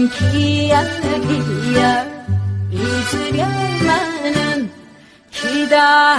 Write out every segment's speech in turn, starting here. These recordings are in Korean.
참 기약이야. 잊으려만은 기다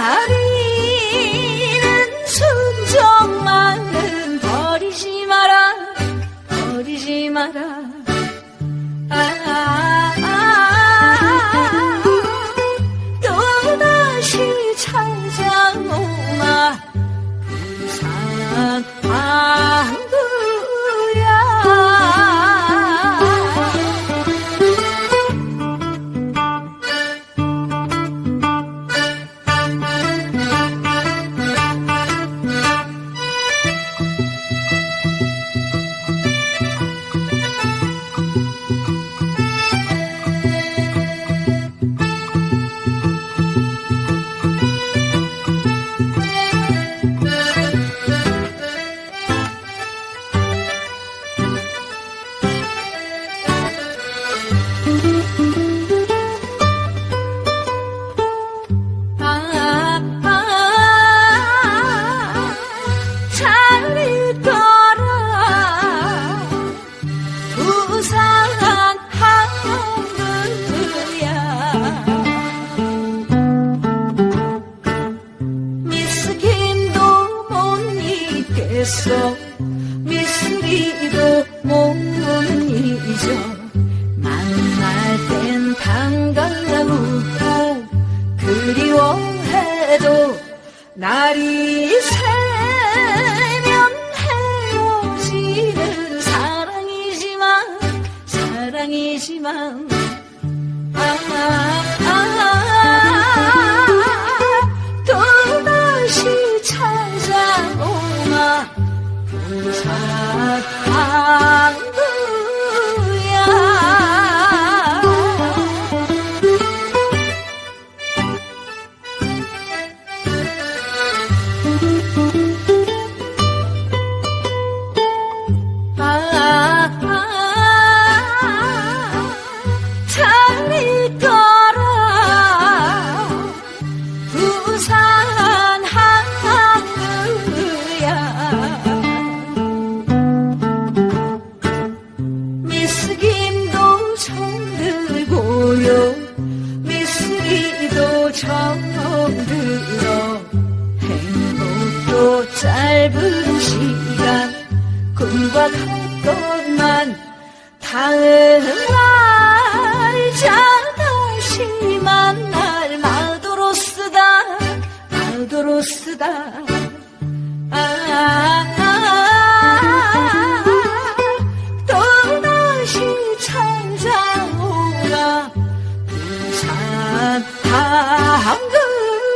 미스김도 못 잊겠어. 미스리도 못 잊어 해도 날이 새면 헤어지는 사랑이지만 사랑이지만. 아, 아, 아, 또다시 찾아오마. 항 미스리도 정들어 행복도 짧은 시간 꿈과 같건만 다음 날자 다시 만날 마도로스다 마도로스다